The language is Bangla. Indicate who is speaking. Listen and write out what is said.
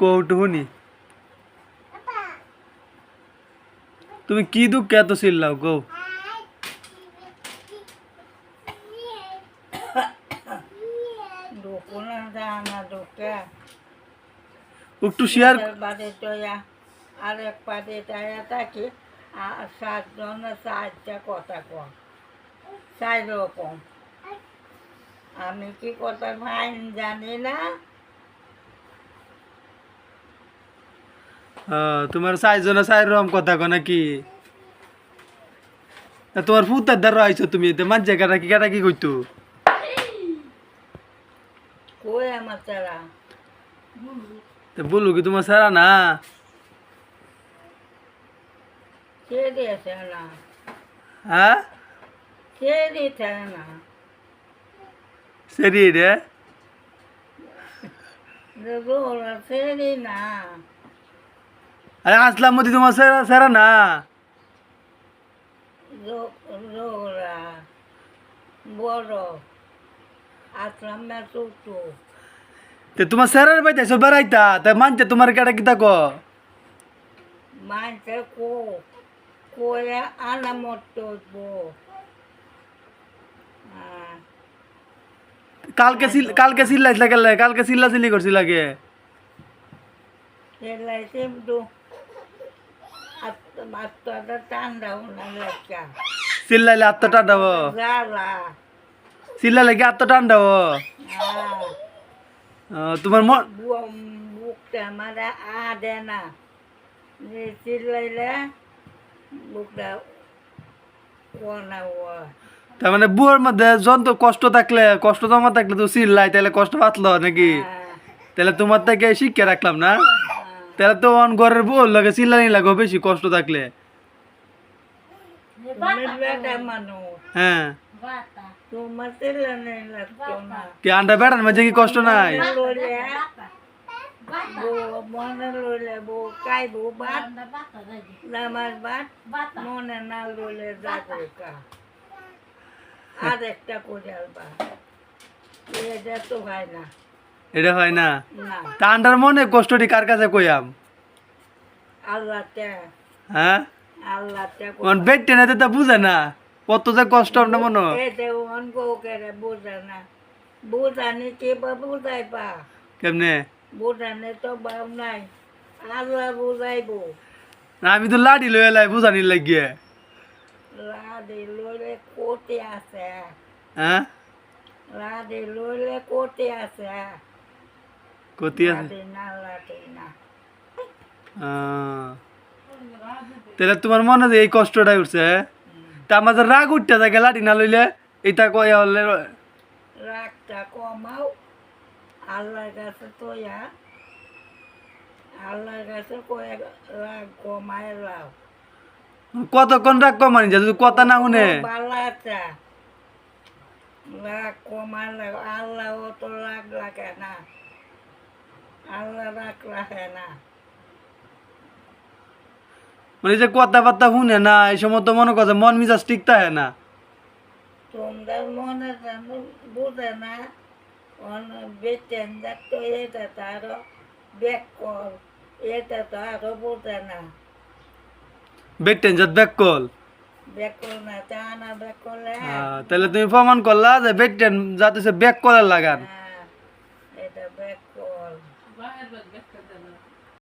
Speaker 1: কৌটু শুনি তুমি কি দুঃখে এত চিল্লাও গো
Speaker 2: দুপুরে জানা দুঃখে
Speaker 1: একটু শেয়ার
Speaker 2: বাড়ি টয়া আরেক পাড়ে টায়া থাকি আর সাতজনে চারটা কথা কম চার রকম আমি কি কথা ফাইন জানি না
Speaker 1: তোমার চারজনে চার রকম কথা কো নাকি? তোমার ফুতার দ্বারা আইছো তুমি তো মাঝে কাটা কি কাটা কি কইতো?
Speaker 2: কই আমার তারা
Speaker 1: তা বলু কি তোমার সারা না?
Speaker 2: কে দিয়েছে না?
Speaker 1: হ্যাঁ?
Speaker 2: কে দিতে না?
Speaker 1: সরি রে
Speaker 2: রোলা সেরি না।
Speaker 1: আরে আসলাম মধ্যে তোমার সারা সারা না। তে তোমার সারার বাইতে সব বেড়াইতা? তা মানছে তোমার কাটা কি? থাকো
Speaker 2: মানছে কো কোয়া আনা মতো
Speaker 1: কালকে কালকে চিল্লাইছিল গেলে কালকে চিল্লা চিল্লি করছিল লাগে
Speaker 2: এলাইছে দু আত্মাটা ঠান্ডা হওয়া লেখা।
Speaker 1: চিল্লাইলে আত্মা টান্ডাব
Speaker 2: জ্বালা
Speaker 1: চিল্লাইলে কি আত্মা টান্ডাব
Speaker 2: আর
Speaker 1: তোমার মন
Speaker 2: বুকটা মানে আ দে না। চিল্লাইলে বুকটা কোনা ওয়া
Speaker 1: তার মানে বুয়ার মধ্যে যন্ত্র কষ্ট থাকলে কষ্ট জমা থাকলে তো চিল্লাই তাহলে কষ্ট পাতলো নাকি? তাহলে তোমার থেকে শিক্ষা রাখলাম না? তাহলে তো অন ঘরের বউ লাগে চিল্লানি লাগো বেশি কষ্ট থাকলে। হ্যাঁ। কি আন্ডা বেড়ার মাঝে কি কষ্ট নাই?
Speaker 2: মনে মনে আর একটা কোজাল বা এটা তো হয় না।
Speaker 1: এটা হয় না? তা আন্ডার মনে কষ্টটি কার কাছে কইয়াম? হ্যাঁ? বেড তা বুঝে না। কত যে কষ্ট আমরা মনে।
Speaker 2: এতে অন বউ করে বোঝে না। বোঝানি কে বা বোঝাই পা
Speaker 1: কেমনে?
Speaker 2: বোঝানে তো বাপ নাই। আল্লাহ বোঝাইবো।
Speaker 1: না আমি তো লাড়ি লই বুঝানি লাগিয়ে।
Speaker 2: কোটে আছে।
Speaker 1: হ্যাঁ?
Speaker 2: কোটে আছে।
Speaker 1: আছে। তাহলে তোমার মনে যে এই কষ্টটাই উঠছে তা আমাদের রাগ উঠতে থাকে লাঠি না লইলে এটা কয়া হলে
Speaker 2: রাগটা কমাও আল্লাহর কাছে তোয়া আল্লাহর কাছে কয়ে রাগ কমায় লাও
Speaker 1: কতক্ষণ রাগ কমানি যদি কথা না শুনে
Speaker 2: রাগ আল্লাহ তো রাগ লাগে না আল্লাহ রাগ রাখে না।
Speaker 1: মানে যে কথাবার্তা শুনে না এই সময় তো মনে করছে মন মিজাজ ঠিক থাকে না।
Speaker 2: তোমরা মনে বুঝে না বেতেন তো এটা তো আরও ব্যাক কর এটা তো আরও বুঝে না।
Speaker 1: বেড টেনজাত ব্যাক কল
Speaker 2: ব্যাক কর না তা না ব্যাক করলে
Speaker 1: আহ, তাহলে তুমি প্রমাণ করলা যে বেড টেন যাতে ব্যাক করার লাগান।